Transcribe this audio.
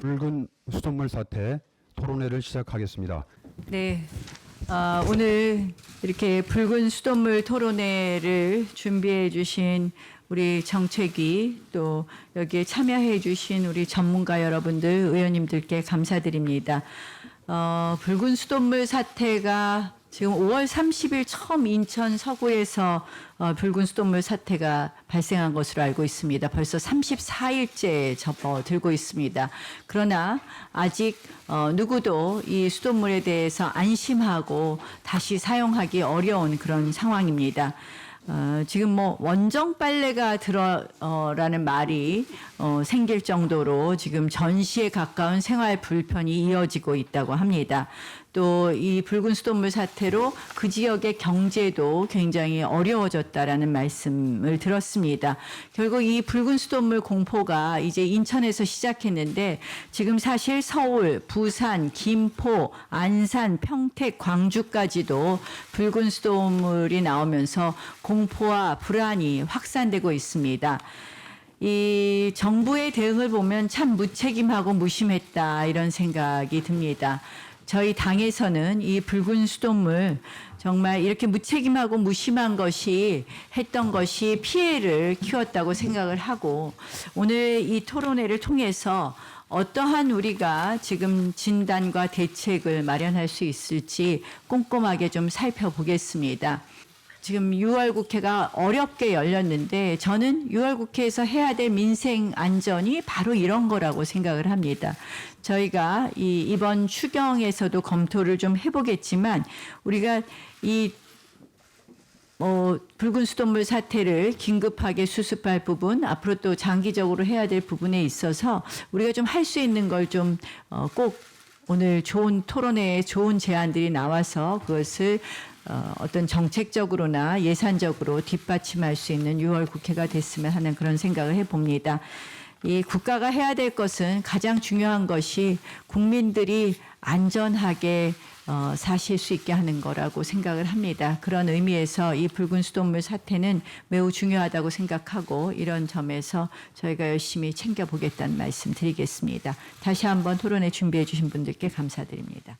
붉은 수돗물 사태 토론회를 시작하겠습니다. 네. 아, 오늘 이렇게 붉은 수돗물 토론회를 준비해 주신 우리 정책위 또 여기에 참여해 주신 우리 전문가 여러분들 의원님들께 감사드립니다. 어, 붉은 수돗물 사태가 지금 5월 30일 처음 인천 서구에서 어, 붉은 수돗물 사태가 발생한 것으로 알고 있습니다. 벌써 34일째 접어들고 있습니다. 그러나 아직 어, 누구도 이 수돗물에 대해서 안심하고 다시 사용하기 어려운 그런 상황입니다. 어, 지금 뭐 원정 빨래가 들어라는 말이 어, 생길 정도로 지금 전시에 가까운 생활 불편이 이어지고 있다고 합니다. 또 이 붉은 수돗물 사태로 그 지역의 경제도 굉장히 어려워졌다라는 말씀을 들었습니다. 결국 이 붉은 수돗물 공포가 이제 인천에서 시작했는데 지금 사실 서울, 부산, 김포, 안산, 평택, 광주까지도 붉은 수돗물이 나오면서 공포와 불안이 확산되고 있습니다. 이 정부의 대응을 보면 참 무책임하고 무심했다 이런 생각이 듭니다. 저희 당에서는 이 붉은 수돗물 정말 이렇게 무책임하고 무심한 것이 했던 것이 피해를 키웠다고 생각을 하고 오늘 이 토론회를 통해서 어떠한 우리가 지금 진단과 대책을 마련할 수 있을지 꼼꼼하게 좀 살펴보겠습니다. 지금 6월 국회가 어렵게 열렸는데 저는 6월 국회에서 해야 될 민생 안전이 바로 이런 거라고 생각을 합니다. 저희가 이 이번 추경에서도 검토를 좀 해보겠지만 우리가 이 어, 붉은 수돗물 사태를 긴급하게 수습할 부분, 앞으로 또 장기적으로 해야 될 부분에 있어서 우리가 좀 할 수 있는 걸좀 어, 꼭 오늘 좋은 토론회에 좋은 제안들이 나와서 그것을 어, 어떤 정책적으로나 예산적으로 뒷받침할 수 있는 6월 국회가 됐으면 하는 그런 생각을 해봅니다. 이 국가가 해야 될 것은 가장 중요한 것이 국민들이 안전하게 어, 사실 수 있게 하는 거라고 생각을 합니다. 그런 의미에서 이 붉은 수돗물 사태는 매우 중요하다고 생각하고 이런 점에서 저희가 열심히 챙겨보겠다는 말씀 드리겠습니다. 다시 한번 토론회 준비해 주신 분들께 감사드립니다.